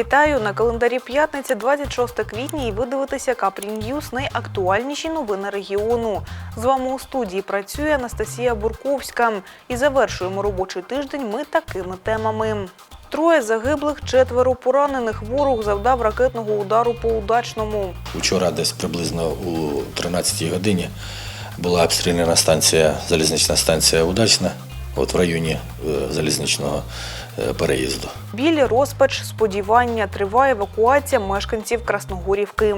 Вітаю на календарі п'ятниця, 26 квітня, і ви дивитеся Ньюс, найактуальніші новини регіону. З вами у студії працює Анастасія Бурковська. І завершуємо робочий тиждень ми такими темами. Троє загиблих, четверо поранених. Ворог завдав ракетного удару по удачному. Вчора десь приблизно у 13-й годині була обстріляна станція, залізнична станція Удачна, от в районі е, залізничного переїзду. Білі розпач, сподівання, триває евакуація мешканців Красногорівки.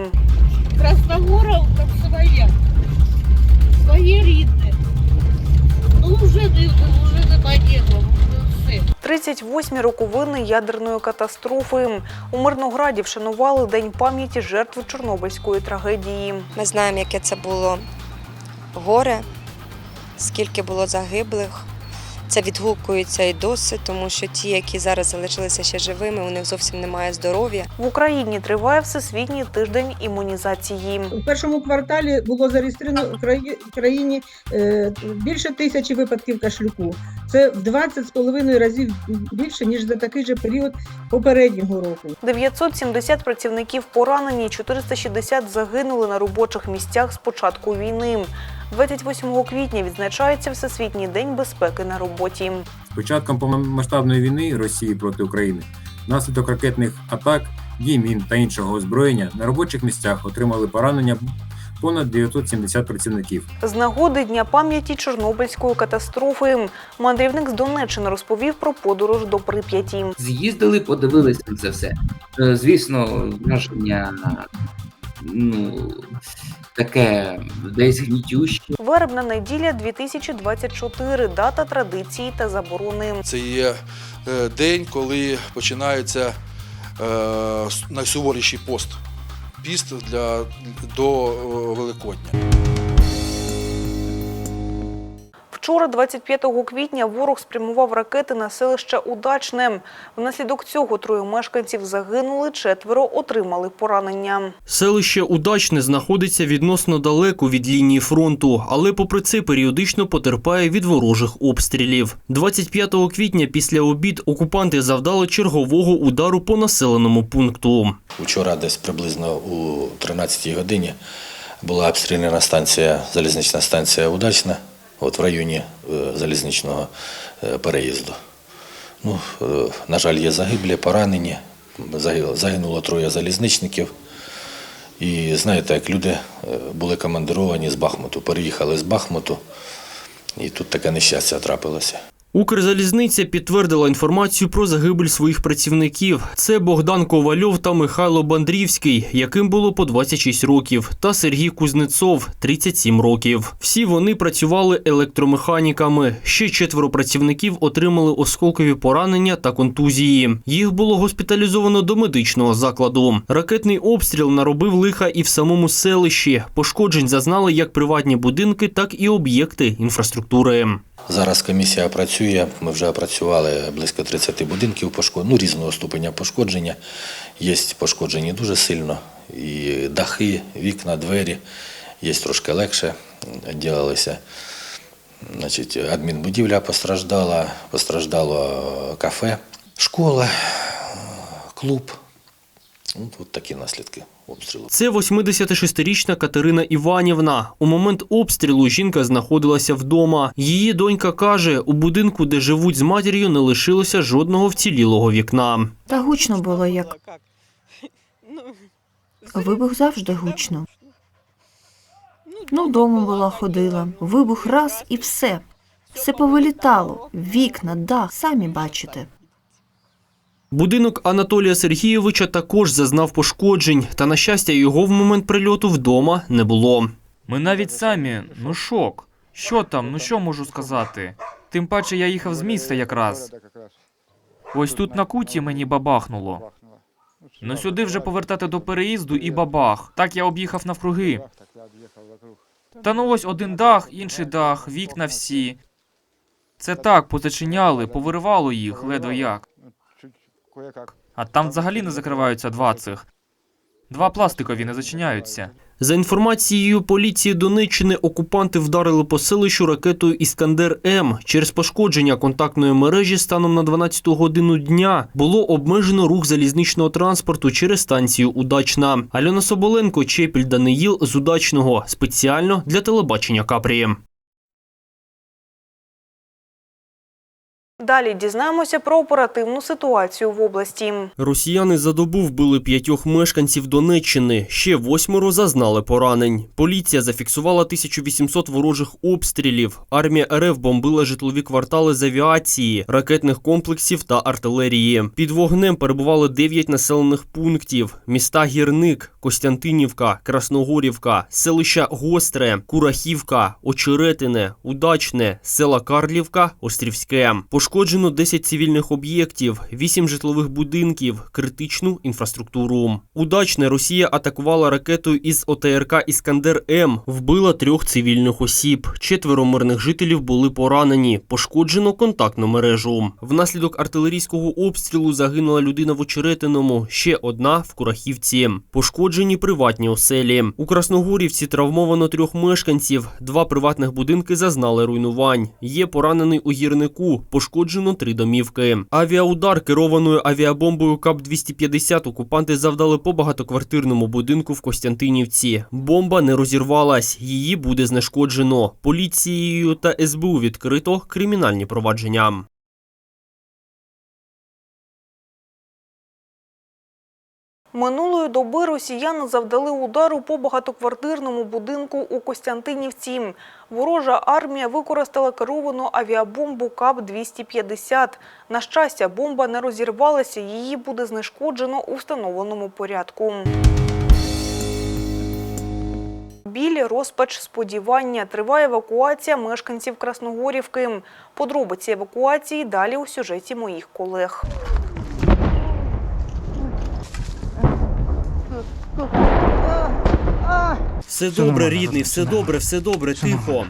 Красногоровка своя. Своє рідне. Ну вже не вже вже все. 38 роковини ядерної катастрофи. У Мирнограді вшанували День пам'яті жертв Чорнобильської трагедії. Ми знаємо, яке це було горе, скільки було загиблих. Це відгукується і досі, тому що ті, які зараз залишилися ще живими, у них зовсім немає здоров'я. В Україні триває всесвітній тиждень імунізації. У першому кварталі було зареєстровано в країні е, більше тисячі випадків кашлюку. Це в 20,5 разів більше, ніж за такий же період попереднього року. 970 працівників поранені, 460 загинули на робочих місцях з початку війни. 28 квітня відзначається Всесвітній день безпеки на роботі. З початком повномасштабної війни Росії проти України внаслідок ракетних атак, дій мін та іншого озброєння на робочих місцях отримали поранення понад 970 працівників. З нагоди Дня пам'яті Чорнобильської катастрофи мандрівник з Донеччини розповів про подорож до Прип'яті. З'їздили, подивилися це все. Е, Звісно, враження ну, таке десь гнітюще. Вербна неділя 2024 – дата традиції та заборони. Це є е, день, коли починається е, найсуворіший пост. Піст для, до е, Великодня. Вчора, 25 квітня, ворог спрямував ракети на селище Удачне. Внаслідок цього троє мешканців загинули, четверо отримали поранення. Селище Удачне знаходиться відносно далеко від лінії фронту, але попри це періодично потерпає від ворожих обстрілів. 25 квітня після обід окупанти завдали чергового удару по населеному пункту. Вчора десь приблизно у 13 годині була обстріляна станція, залізнична станція Удачна, от в районі е, залізничного е, переїзду. Ну, е, на жаль, є загиблі, поранені. Загинуло троє залізничників. І знаєте, як люди були командировані з Бахмуту, переїхали з Бахмуту, і тут таке нещастя трапилося. Укрзалізниця підтвердила інформацію про загибель своїх працівників. Це Богдан Ковальов та Михайло Бандрівський, яким було по 26 років, та Сергій Кузнецов, 37 років. Всі вони працювали електромеханіками. Ще четверо працівників отримали осколкові поранення та контузії. Їх було госпіталізовано до медичного закладу. Ракетний обстріл наробив лиха і в самому селищі. Пошкоджень зазнали як приватні будинки, так і об'єкти інфраструктури. Зараз комісія працює. Ми вже опрацювали близько 30 будинків пошкод... ну, різного ступеня пошкодження. Є пошкоджені дуже сильно. І дахи, вікна, двері. Є трошки легше ділилися. Значить, адмінбудівля постраждала, постраждало кафе, школа, клуб. Ну, тут такі наслідки обстрілу. Це 86-річна Катерина Іванівна. У момент обстрілу жінка знаходилася вдома. Її донька каже, у будинку, де живуть з матір'ю, не лишилося жодного вцілілого вікна. Та гучно було як. Вибух завжди гучно. Ну, вдома була ходила. Вибух раз і все. Все повилітало. Вікна, дах, самі бачите. Будинок Анатолія Сергійовича також зазнав пошкоджень, та на щастя його в момент прильоту вдома не було. Ми навіть самі, ну шок. Що там, ну що можу сказати? Тим паче я їхав з міста якраз. Ось тут на куті мені бабахнуло. Ну сюди вже повертати до переїзду і бабах. Так я об'їхав навкруги. Та ну ось один дах, інший дах, вікна всі. Це так, позачиняли, повиривало їх, ледве як. А там взагалі не закриваються два цих. Два пластикові не зачиняються. За інформацією поліції Донеччини, окупанти вдарили по селищу ракетою Іскандер М. Через пошкодження контактної мережі станом на 12 годину дня було обмежено рух залізничного транспорту через станцію Удачна. Альона Соболенко, Чепіль Даниїл з Удачного спеціально для телебачення Капрії. Далі дізнаємося про оперативну ситуацію в області. Росіяни за добу вбили п'ятьох мешканців Донеччини. Ще восьмеро зазнали поранень. Поліція зафіксувала 1800 ворожих обстрілів. Армія РФ бомбила житлові квартали з авіації, ракетних комплексів та артилерії. Під вогнем перебували 9 населених пунктів: міста Гірник, Костянтинівка, Красногорівка, селища Гостре, Курахівка, Очеретине, Удачне, села Карлівка, Острівське. Пошкоджено 10 цивільних об'єктів, 8 житлових будинків, критичну інфраструктуру. Удачне Росія атакувала ракетою із ОТРК Іскандер М. Вбила трьох цивільних осіб. Четверо мирних жителів були поранені. Пошкоджено контактну мережу. Внаслідок артилерійського обстрілу загинула людина в Очеретиному. Ще одна в Курахівці. Пошкоджені приватні оселі. У Красногорівці травмовано трьох мешканців. Два приватних будинки зазнали руйнувань. Є поранений у гірнику. Пошкоджено три домівки. Авіаудар керованою авіабомбою КАП-250 окупанти завдали по багатоквартирному будинку в Костянтинівці. Бомба не розірвалась, її буде знешкоджено. Поліцією та СБУ відкрито кримінальні провадження. Минулої доби росіяни завдали удару по багатоквартирному будинку у Костянтинівці. Ворожа армія використала керовану авіабомбу КАП-250. На щастя, бомба не розірвалася, її буде знешкоджено у встановленому порядку. Білі розпач сподівання. Триває евакуація мешканців Красногорівки. Подробиці евакуації далі у сюжеті моїх колег. Все добре, рідний, все добре, все добре, тихо.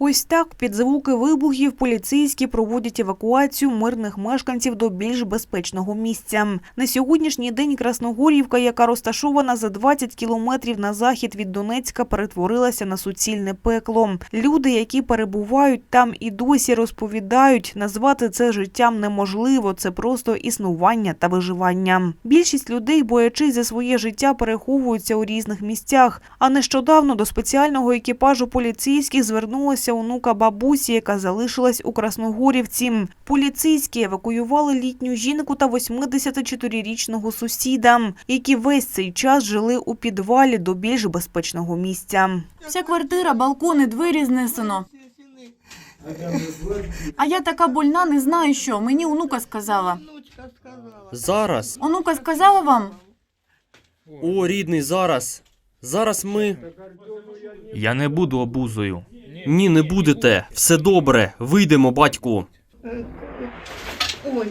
Ось так під звуки вибухів поліцейські проводять евакуацію мирних мешканців до більш безпечного місця. На сьогоднішній день Красногорівка, яка розташована за 20 кілометрів на захід від Донецька, перетворилася на суцільне пекло. Люди, які перебувають там і досі розповідають, назвати це життям неможливо. Це просто існування та виживання. Більшість людей, боячись за своє життя, переховуються у різних місцях. А нещодавно до спеціального екіпажу поліцейських звернулася онука бабусі, яка залишилась у Красногорівці. Поліцейські евакуювали літню жінку та 84-річного сусіда, які весь цей час жили у підвалі до більш безпечного місця. Вся квартира, балкони, двері знесено. А я така больна, не знаю що. Мені онука сказала. Зараз. Онука сказала вам? О, рідний, зараз. Зараз ми. Я не буду обузою. Ні, не будете. Все добре. Вийдемо, батьку. Ой.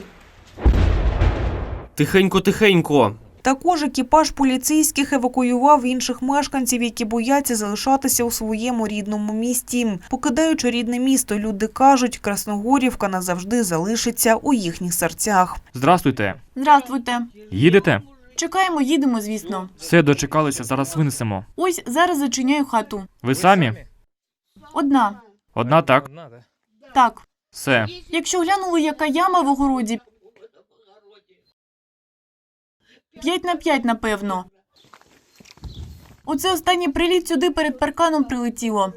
Тихенько, тихенько. Також екіпаж поліцейських евакуював інших мешканців, які бояться залишатися у своєму рідному місті. Покидаючи рідне місто, люди кажуть, Красногорівка назавжди залишиться у їхніх серцях. Здрастуйте. Здравствуйте. Їдете? Чекаємо, їдемо, звісно. Все дочекалися, зараз винесемо. Ось зараз зачиняю хату. Ви самі? Одна. Одна так. Так. Все. Якщо глянули, яка яма в огороді. П'ять на п'ять, напевно. Оце останній приліт сюди перед парканом прилетіло.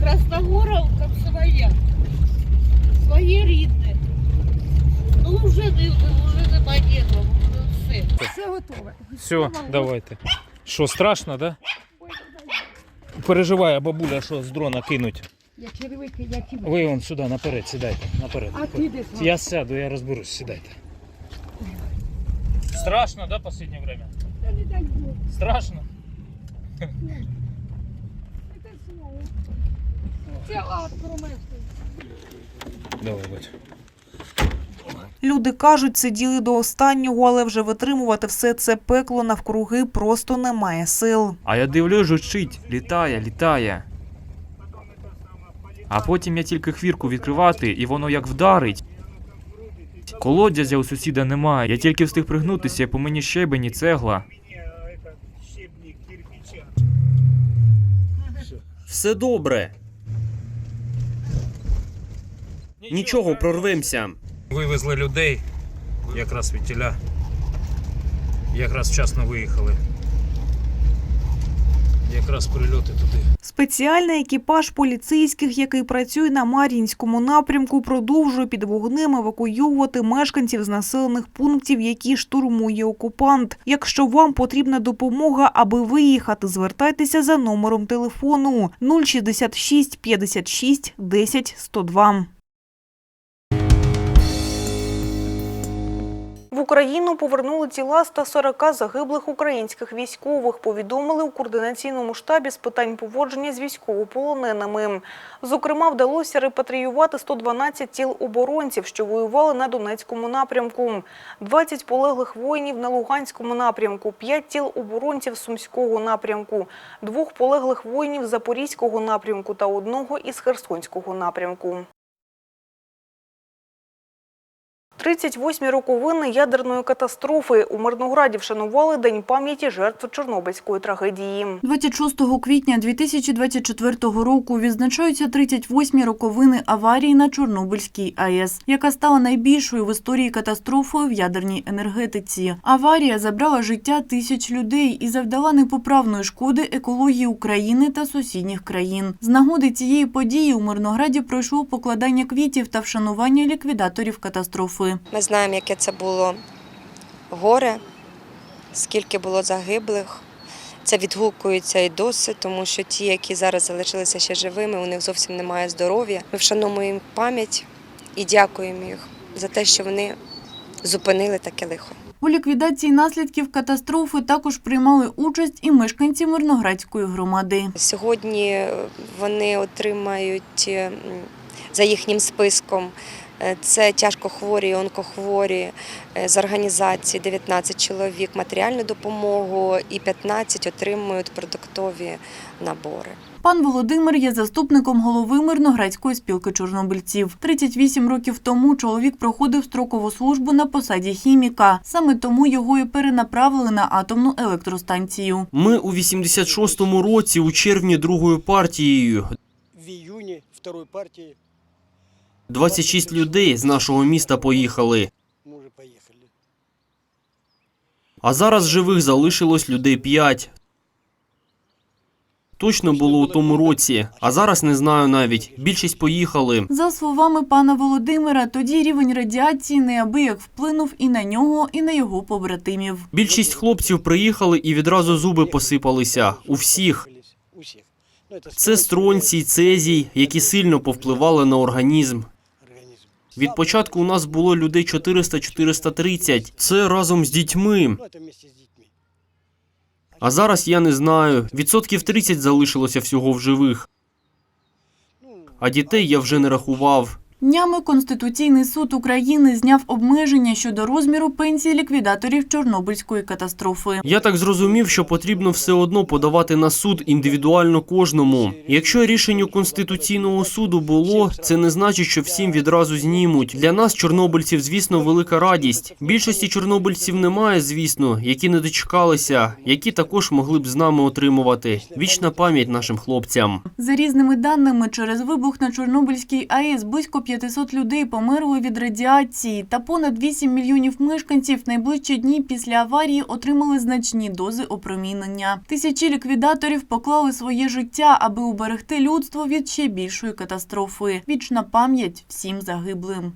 Красногоровка своя. Своє рідне. Ну вже не, вже нема нікого, все. Все готове. Все, давайте. Що, страшно, да? Переживає бабуля, що з дрона кинуть. Я червики, я ті. Ви вон сюди, наперед, сідайте. Наперед. А ти де сам? Я сяду, я розберусь, сідайте. Страшно, да, последнее время? Та не дай Бог. Страшно? Це слово. Це ад промислив. Давай, бать. Люди кажуть, сиділи до останнього, але вже витримувати все це пекло навкруги просто немає сил. А я дивлюсь, жучить, літає, літає. А потім я тільки хвірку відкривати, і воно як вдарить. Колодязя у сусіда немає. Я тільки встиг пригнутися, по мені щебень і цегла. Все добре. Нічого, прорвемося. Вивезли людей якраз від тіля. Якраз вчасно виїхали. Якраз прильоти туди. Спеціальний екіпаж поліцейських, який працює на Мар'їнському напрямку, продовжує під вогнем евакуйовувати мешканців з населених пунктів, які штурмує окупант. Якщо вам потрібна допомога, аби виїхати, звертайтеся за номером телефону 066 56 10 102. В Україну повернули тіла 140 загиблих українських військових, повідомили у координаційному штабі з питань поводження з військовополоненими. Зокрема, вдалося репатріювати 112 тіл оборонців, що воювали на Донецькому напрямку, 20 полеглих воїнів на Луганському напрямку, 5 тіл оборонців Сумського напрямку, двох полеглих воїнів Запорізького напрямку та одного із Херсонського напрямку. 38 роковини ядерної катастрофи у Мирнограді вшанували День пам'яті жертв Чорнобильської трагедії. 26 квітня 2024 року відзначаються 38 роковини аварії на Чорнобильській АЕС, яка стала найбільшою в історії катастрофою в ядерній енергетиці. Аварія забрала життя тисяч людей і завдала непоправної шкоди екології України та сусідніх країн. З нагоди цієї події у Мирнограді пройшло покладання квітів та вшанування ліквідаторів катастрофи. Ми знаємо, яке це було горе, скільки було загиблих. Це відгукується і досі, тому що ті, які зараз залишилися ще живими, у них зовсім немає здоров'я. Ми вшановуємо їм пам'ять і дякуємо їх за те, що вони зупинили таке лихо. У ліквідації наслідків катастрофи також приймали участь і мешканці Мирноградської громади. Сьогодні вони отримають за їхнім списком. Е, Це тяжкохворі, онкохворі е, з організації 19 чоловік матеріальну допомогу і 15 отримують продуктові набори. Пан Володимир є заступником голови Мирноградської спілки чорнобильців. 38 років тому чоловік проходив строкову службу на посаді хіміка. Саме тому його і перенаправили на атомну електростанцію. Ми у 86-му році у червні другою партією. в июне второй партии 26 людей з нашого міста поїхали. А зараз живих залишилось людей 5. Точно було у тому році, а зараз не знаю навіть. Більшість поїхали. За словами пана Володимира, тоді рівень радіації неабияк вплинув і на нього, і на його побратимів. Більшість хлопців приїхали і відразу зуби посипалися. У всіх. Ну, это Це стронцій, цезій, які сильно повпливали на організм. Від початку у нас було людей 400-430. Це разом з дітьми. А зараз я не знаю. Відсотків 30 залишилося всього в живих. А дітей я вже не рахував. Днями Конституційний суд України зняв обмеження щодо розміру пенсії ліквідаторів Чорнобильської катастрофи. Я так зрозумів, що потрібно все одно подавати на суд індивідуально кожному. Якщо рішення Конституційного суду було, це не значить, що всім відразу знімуть. Для нас, чорнобильців, звісно, велика радість. Більшості чорнобильців немає, звісно, які не дочекалися, які також могли б з нами отримувати. Вічна пам'ять нашим хлопцям. За різними даними, через вибух на Чорнобильській АЕС близько 500 людей померли від радіації, та понад 8 мільйонів мешканців найближчі дні після аварії отримали значні дози опромінення. Тисячі ліквідаторів поклали своє життя, аби уберегти людство від ще більшої катастрофи. Вічна пам'ять всім загиблим.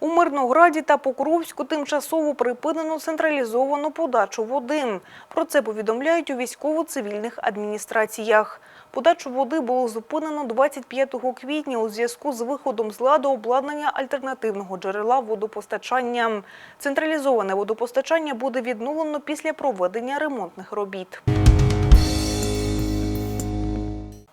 У Мирнограді та Покровську тимчасово припинено централізовану подачу води. Про це повідомляють у військово-цивільних адміністраціях. Подачу води було зупинено 25 квітня у зв'язку з виходом з ладу обладнання альтернативного джерела водопостачання. Централізоване водопостачання буде відновлено після проведення ремонтних робіт.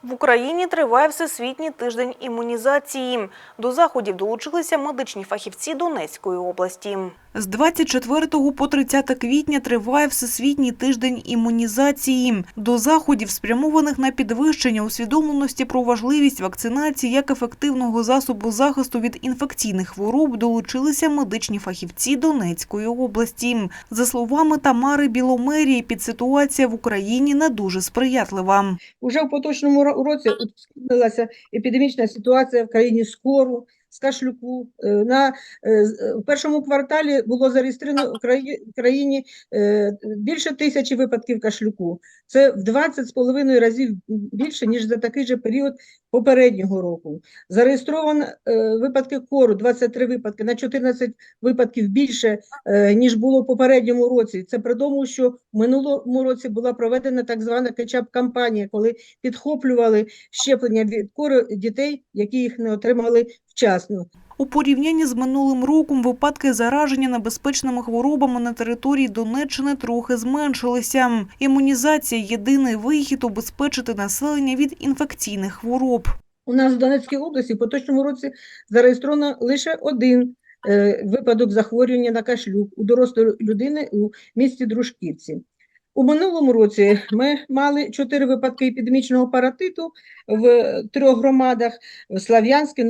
В Україні триває Всесвітній тиждень імунізації. До заходів долучилися медичні фахівці Донецької області. З 24 по 30 квітня триває Всесвітній тиждень імунізації. До заходів, спрямованих на підвищення усвідомленості про важливість вакцинації як ефективного засобу захисту від інфекційних хвороб, долучилися медичні фахівці Донецької області. За словами Тамари Біломерії, підситуація в Україні не дуже сприятлива. Уже в поточному ро- році ускладнилася епідемічна ситуація в країні з кору, з кашлюку. Е, На е, е, в першому кварталі було зареєстровано в країні більше тисячі випадків кашлюку. Це в 20 з половиною разів більше, ніж за такий же період попереднього року. Зареєстровано випадки кору, 23 випадки, на 14 випадків більше, ніж було в попередньому році. Це при тому, що в минулому році була проведена так звана кетчап-кампанія, коли підхоплювали щеплення від кори дітей, які їх не отримали вчасно. У порівнянні з минулим роком випадки зараження небезпечними хворобами на території Донеччини трохи зменшилися. Імунізація – єдиний вихід убезпечити населення від інфекційних хвороб. У нас в Донецькій області в поточному році зареєстровано лише один е, випадок захворювання на кашлюк у дорослої людини у місті Дружківці. У минулому році ми мали чотири випадки епідемічного паратиту в трьох громадах: в Слав'янській, е,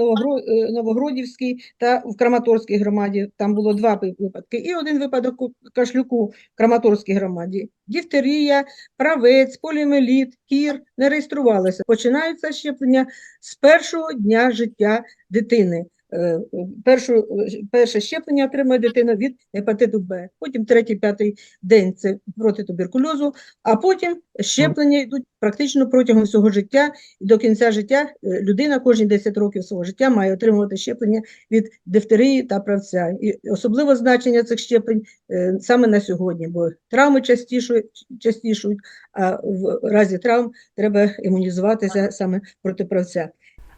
Новогродівській та в Краматорській громаді. Там було два випадки, і один випадок кашлюку в Краматорській громаді. Дифтерія, правець, поліоміеліт, кір не реєструвалися. Починаються щеплення з першого дня життя дитини. Е, Першу, перше щеплення отримує дитина від гепатиту Б, потім третій, п'ятий день це проти туберкульозу, а потім щеплення йдуть практично протягом всього життя. До кінця життя е, людина кожні 10 років свого життя має отримувати щеплення від дифтерії та правця. І особливе значення цих щеплень е, саме на сьогодні, бо травми частішують, частішують, а в разі травм треба імунізуватися саме проти правця.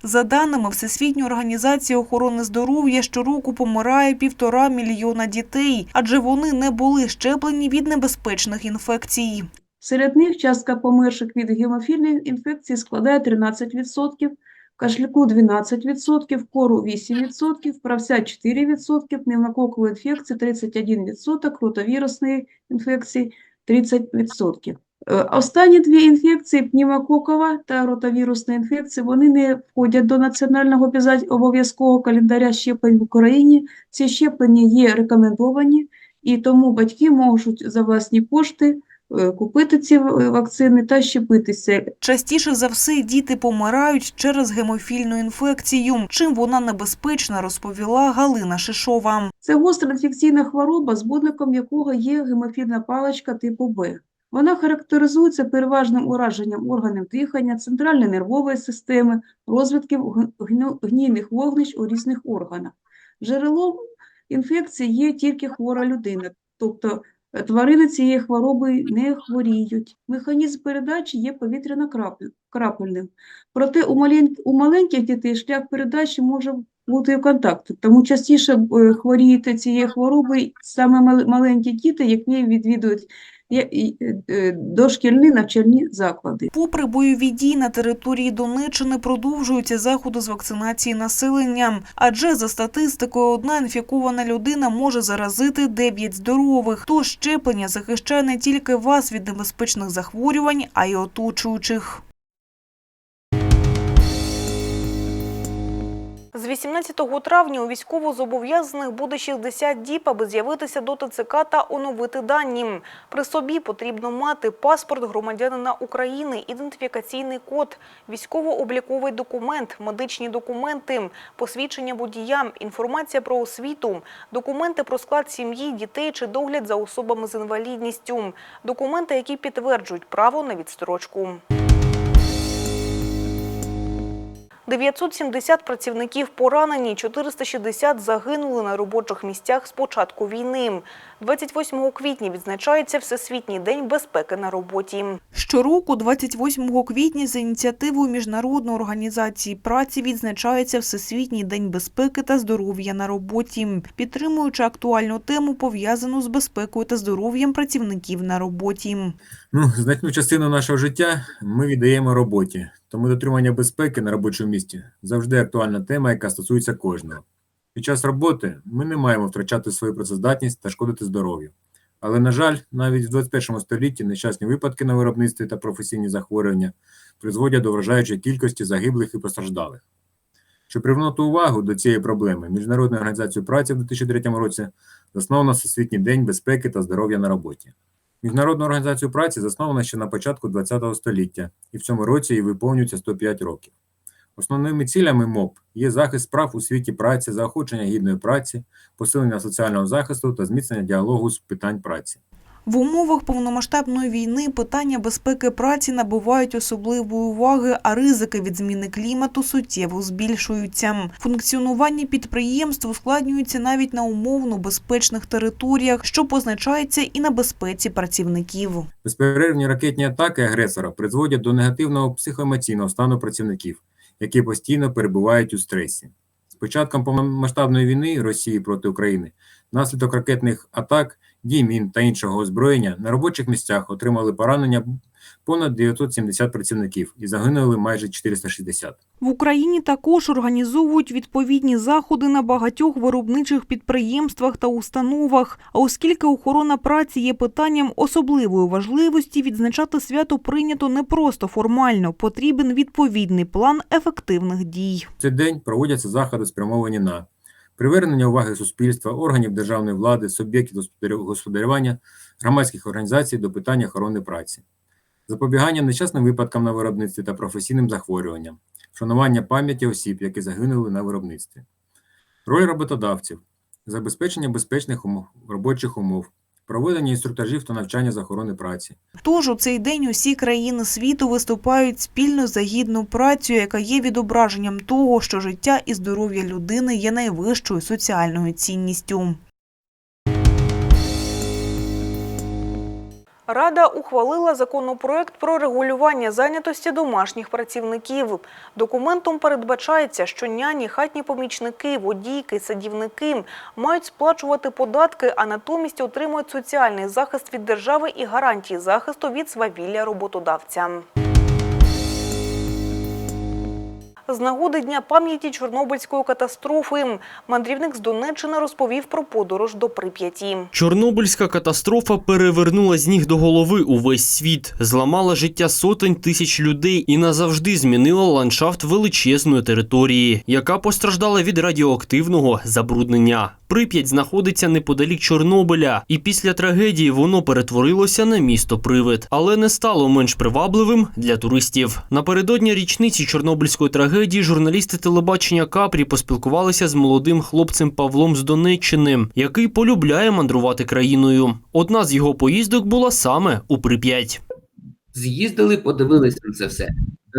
За даними Всесвітньої організації охорони здоров'я, щороку помирає півтора мільйона дітей, адже вони не були щеплені від небезпечних інфекцій. Серед них частка померших від гемофільної інфекції складає 13%, кашляку 12%, кору 8%, правця 4%, пневмококової інфекції 31%, ротовірусної інфекції 30%. Е, Останні дві інфекції пневмококова та ротовірусна інфекція, вони не входять до національного обов'язкового календаря щеплень в Україні. Ці щеплення є рекомендовані, і тому батьки можуть за власні кошти е, купити ці вакцини та щепитися. Частіше за все діти помирають через гемофільну інфекцію. Чим вона небезпечна, розповіла Галина Шишова. Це гостра інфекційна хвороба, збудником якого є гемофільна паличка типу Б. Вона характеризується переважним ураженням органів дихання, центральної нервової системи, розвитків гнійних вогнищ у різних органах. Джерелом інфекції є тільки хвора людина, тобто е, тварини цієї хвороби не хворіють. Механізм передачі є повітряно-крапельним. Проте у, малень- у маленьких дітей шлях передачі може бути в контакті, тому частіше е, хворіють цією хворобою саме маленькі діти, які відвідують дошкільні навчальні заклади. Попри бойові дії на території Донеччини продовжуються заходи з вакцинації населення. Адже за статистикою одна інфікована людина може заразити 9 здорових. Тож щеплення захищає не тільки вас від небезпечних захворювань, а й оточуючих. З 18 травня у військовозобов'язаних буде 60 діб, аби з'явитися до ТЦК та оновити дані. При собі потрібно мати паспорт громадянина України, ідентифікаційний код, військово-обліковий документ, медичні документи, посвідчення водія, інформація про освіту, документи про склад сім'ї, дітей чи догляд за особами з інвалідністю, документи, які підтверджують право на відстрочку. 970 працівників поранені, 460 загинули на робочих місцях з початку війни. 28 квітня відзначається Всесвітній день безпеки на роботі. Щороку, 28 квітня, за ініціативою Міжнародної організації праці відзначається Всесвітній день безпеки та здоров'я на роботі, підтримуючи актуальну тему, пов'язану з безпекою та здоров'ям працівників на роботі. Ну, значну частину нашого життя ми віддаємо роботі. Тому дотримання безпеки на робочому місці завжди актуальна тема, яка стосується кожного. Під час роботи ми не маємо втрачати свою працездатність та шкодити здоров'ю. Але, на жаль, навіть в 21 столітті нещасні випадки на виробництві та професійні захворювання призводять до вражаючої кількості загиблих і постраждалих. Щоб привернути увагу до цієї проблеми, Міжнародною організацією праці в 2003 році засновано Всесвітній день безпеки та здоров'я на роботі. Міжнародну організацію праці заснована ще на початку ХХ століття, і в цьому році їй виповнюється 105 років. Основними цілями МОП є захист прав у світі праці, заохочення гідної праці, посилення соціального захисту та зміцнення діалогу з питань праці. В умовах повномасштабної війни питання безпеки праці набувають особливої уваги, а ризики від зміни клімату суттєво збільшуються. Функціонування підприємств ускладнюється навіть на умовно безпечних територіях, що позначається і на безпеці працівників. Безперервні ракетні атаки агресора призводять до негативного психоемоційного стану працівників, які постійно перебувають у стресі. З початком повномасштабної війни Росії проти України внаслідок ракетних атак, дій мін та іншого озброєння на робочих місцях отримали поранення понад 970 працівників і загинули майже 460. В Україні також організовують відповідні заходи на багатьох виробничих підприємствах та установах. А оскільки охорона праці є питанням особливої важливості, відзначати свято прийнято не просто формально, потрібен відповідний план ефективних дій. Цей день проводяться заходи, спрямовані на привернення уваги суспільства, органів державної влади, суб'єктів господарювання, громадських організацій до питання охорони праці, запобігання нещасним випадкам на виробництві та професійним захворюванням, вшанування пам'яті осіб, які загинули на виробництві, роль роботодавців, забезпечення безпечних умов, робочих умов, проведення інструктажів та навчання з охорони праці. Тож у цей день усі країни світу виступають спільно за гідну працю, яка є відображенням того, що життя і здоров'я людини є найвищою соціальною цінністю. Рада ухвалила законопроект про регулювання зайнятості домашніх працівників. Документом передбачається, що няні, хатні помічники, водійки, садівники мають сплачувати податки, а натомість отримують соціальний захист від держави і гарантії захисту від свавілля роботодавця. З нагоди Дня пам'яті Чорнобильської катастрофи мандрівник з Донеччини розповів про подорож до Прип'яті. Чорнобильська катастрофа перевернула з ніг до голови увесь світ, зламала життя сотень тисяч людей і назавжди змінила ландшафт величезної території, яка постраждала від радіоактивного забруднення. Прип'ять знаходиться неподалік Чорнобиля, і після трагедії воно перетворилося на місто привид, але не стало менш привабливим для туристів. Напередодні річниці Чорнобильської трагедії журналісти телебачення Капрі поспілкувалися з молодим хлопцем Павлом з Донеччини, який полюбляє мандрувати країною. Одна з його поїздок була саме у Прип'ять. З'їздили, подивилися на це все.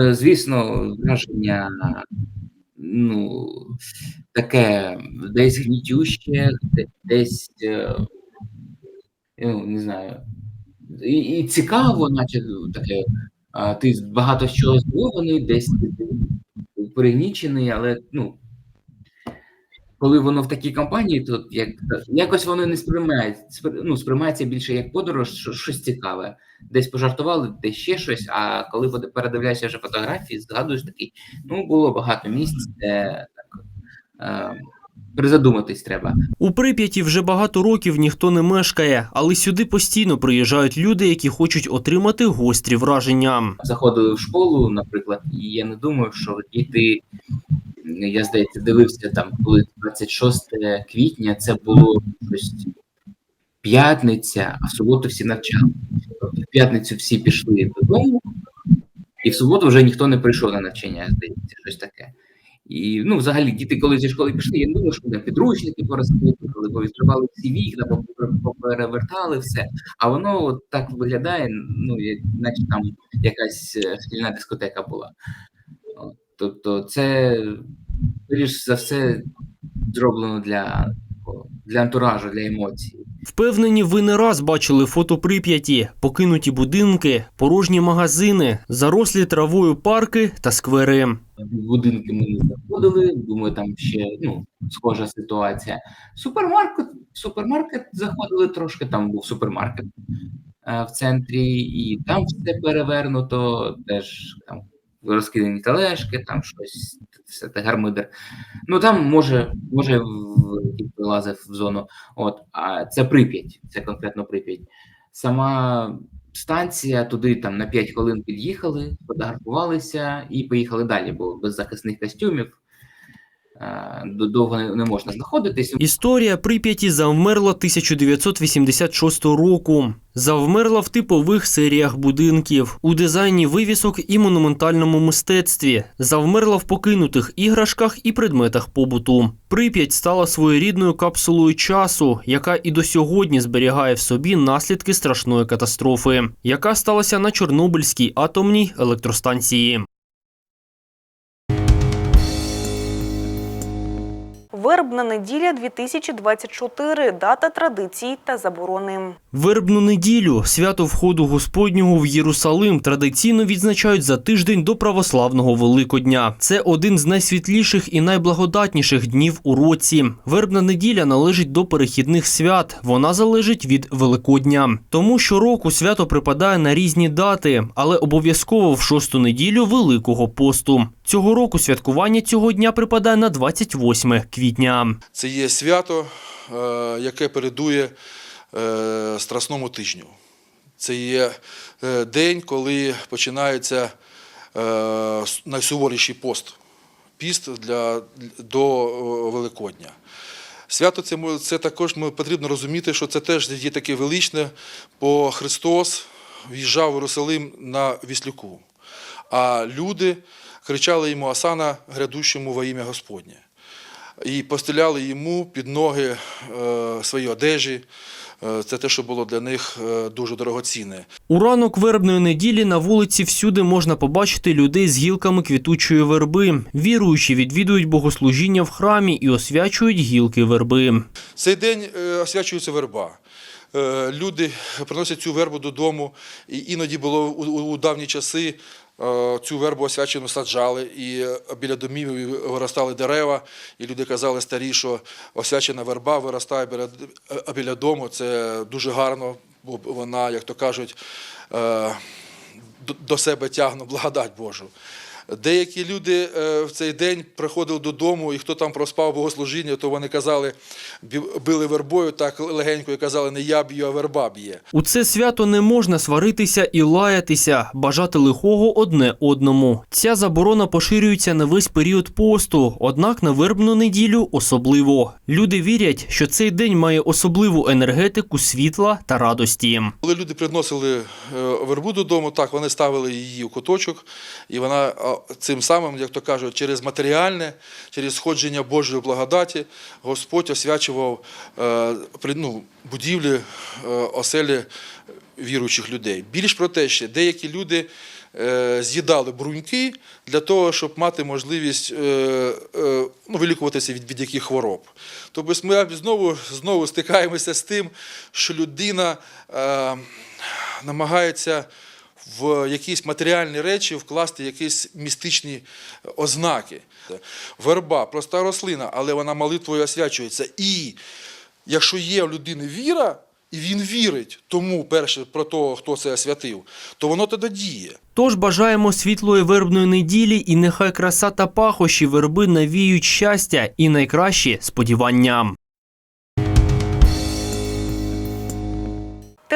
Е, Звісно, враження ну, таке десь гнітюще, десь ну, не знаю. І, і цікаво, наче таке. А, Ти багато з чого здивований, десь пригнічений, але ну. Коли воно в такій компанії, то як, якось воно не сприймається, ну, сприймається більше як подорож, що, щось цікаве. Десь пожартували, десь ще щось. А коли передивляєшся вже фотографії, згадуєш такий, ну було багато місць, де так, е, призадуматись треба. У Прип'яті вже багато років ніхто не мешкає, але сюди постійно приїжджають люди, які хочуть отримати гострі враження. Заходили в школу, наприклад, і я не думаю, що діти, я здається, дивився там, коли 26 квітня, це було щось п'ятниця, а в суботу всі навчали. Тобто в п'ятницю всі пішли додому, і в суботу вже ніхто не прийшов на навчання, здається, щось таке. І ну, взагалі, діти, коли зі школи пішли, я не думаю, що вони підручники порозпитували, бо відкривали всі вікна, попер- поперевертали все. А воно от так виглядає, ну, наче там якась е, шкільна дискотека була. Тобто, це, скоріш за все, зроблено для, для антуражу, для емоцій. Впевнені, ви не раз бачили фото Прип'яті, покинуті будинки, порожні магазини, зарослі травою парки та сквери. Будинки ми не заходили, думаю, там ще ну, схожа ситуація. Супермаркет, супермаркет заходили трошки, там був супермаркет е, в центрі, і там все перевернуто, теж там розкидані тележки, там щось, все те гармидер. Ну там може, може вилазив в зону. От, а це Прип'ять, це конкретно Прип'ять. Сама станція туди там на 5 хвилин під'їхали, фотографувалися і поїхали далі, бо без захисних костюмів довго не, не можна знаходитись. Історія Прип'яті завмерла 1986 року. Завмерла в типових серіях будинків, у дизайні вивісок і монументальному мистецтві. Завмерла в покинутих іграшках і предметах побуту. Прип'ять стала своєрідною капсулою часу, яка і до сьогодні зберігає в собі наслідки страшної катастрофи, яка сталася на Чорнобильській атомній електростанції. Вербна неділя 2024. Дата традицій та заборони. Вербну неділю, свято входу Господнього в Єрусалим, традиційно відзначають за тиждень до православного Великодня. Це один з найсвітліших і найблагодатніших днів у році. Вербна неділя належить до перехідних свят. Вона залежить від Великодня. Тому щороку свято припадає на різні дати, але обов'язково в шосту неділю Великого посту. Цього року святкування цього дня припадає на 28 квітня. Це є свято, е, яке передує е, Страсному тижню. Це є е, день, коли починається найсуворіший пост. Піст для, до Великодня. Свято це, це також ми, потрібно розуміти, що це теж є таке величне, бо Христос в'їжджав в Єрусалим на віслюку, а люди кричали йому Асана грядущому во ім'я Господнє і постеляли йому під ноги е, свої одежі. Е, Це те, що було для них е, дуже дорогоцінне. У ранок вербної неділі на вулиці всюди можна побачити людей з гілками квітучої верби. Віруючі відвідують богослужіння в храмі і освячують гілки верби. Цей день освячується верба. Люди приносять цю вербу додому, і іноді було у давні часи. Е, Цю вербу освячену саджали, і е, біля домів виростали дерева, і люди казали старі, що освячена верба виростає біля, е, біля дому. Це дуже гарно, бо вона, як то кажуть, до себе тягне благодать Божу. Деякі люди е, в цей день приходили додому, і хто там проспав богослужіння, то вони казали, били вербою так легенько і казали, не я б'ю, а верба б'є. У це свято не можна сваритися і лаятися, бажати лихого одне одному. Ця заборона поширюється на весь період посту, однак на вербну неділю особливо. Люди вірять, що цей день має особливу енергетику світла та радості. Коли люди приносили е, вербу додому, так вони ставили її в куточок, і вона цим самим, як то кажуть, через матеріальне, через сходження Божої благодаті, Господь освячував е, ну, будівлі, е, оселі віруючих людей. Більш про те, ще деякі люди е, з'їдали бруньки для того, щоб мати можливість ну, вилікуватися від, від яких хвороб. Тобто ми знову, знову стикаємося з тим, що людина намагається в якісь матеріальні речі вкласти якісь містичні ознаки. Верба, проста рослина, але вона молитвою освячується. І якщо є в людини віра, і він вірить тому, перше, про того, хто це освятив, то воно тоді діє. Тож бажаємо світлої вербної неділі, і нехай краса та пахощі верби навіють щастя і найкращі сподівання.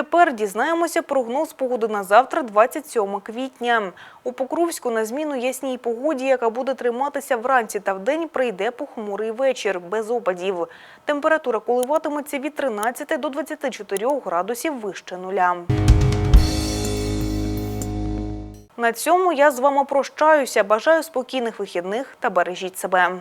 Тепер дізнаємося прогноз погоди на завтра, 27 квітня. У Покровську на зміну ясній погоді, яка буде триматися вранці та вдень, прийде похмурий вечір без опадів. Температура коливатиметься від 13 до 24 градусів вище нуля. На цьому я з вами прощаюся. Бажаю спокійних вихідних та бережіть себе.